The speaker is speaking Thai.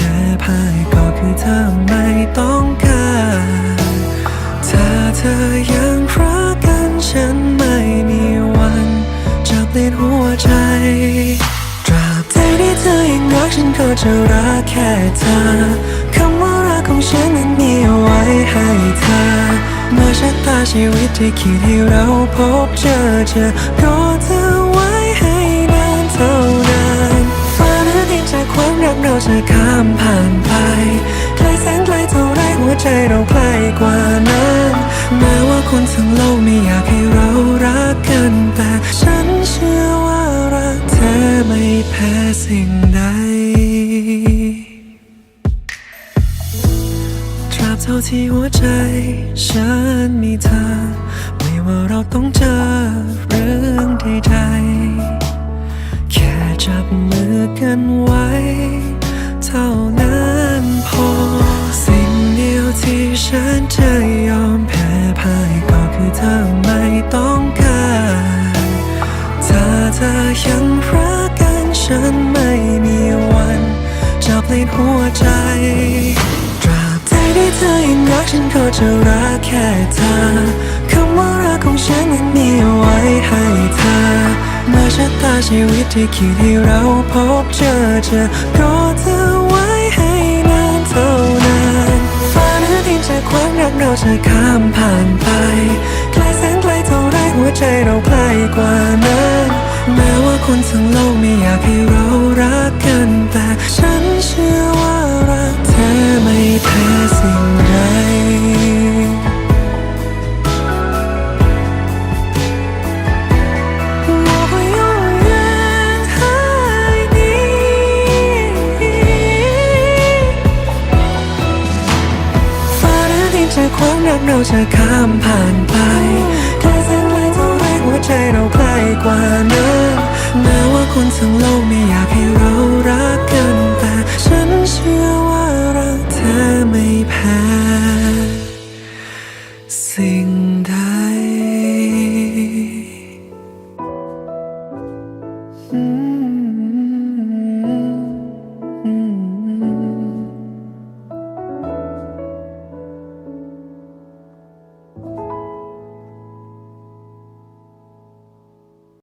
้ เธอไม่ต้องการถ้าเธอยังรักกันฉันไม่มีวันจะเปลี่ยนหัวใจตราบใดที่เธอยังรักฉันก็จะรักแค่เธอคำว่ารักของฉันนั้นมีไว้ให้เธอเมื่อชะตาชีวิตที่คิดให้เราพบเจอเจอรอเธอไว้ให้นานเท่านานฟ้าหรือดินจากความรักเราจะข้ามผ่านไป ใจเราใกล้กว่านั้นแม้ว่าคนทั้งโลกไม่อยากให้เรารักกัน แต่ฉันเชื่อว่ารักเธอไม่แพ้สิ่งใดตราบเท่าที่หัวใจ ฉันมีเธอ ไม่ว่าเราต้องเจอเรื่องใดๆแค่จับมือกันไว้ เท่านั้นพอ จะเปลี่ยนหัวใจ ตราบใดที่เธอยังรักฉันก็จะรักแค่เธอ คำว่ารักของฉันนั้นมีเอาไว้ให้เธอ เมื่อชะตาชีวิตที่คิดให้เราพบเจอเจอรอเธอไว้ให้นานเท่านานฟ้าหรือดินจากความรักเราจะข้ามผ่านไปไกลแสนไกลเท่าไรหัวใจเราใกล้กว่านั้น แม้ว่าคนทั้งโลกไม่อยากให้เรารักกัน แต่ฉันเชื่อว่ารักเธอไม่แพ้สิ่งใดความรักเราจะข้ามผ่านไป สิ่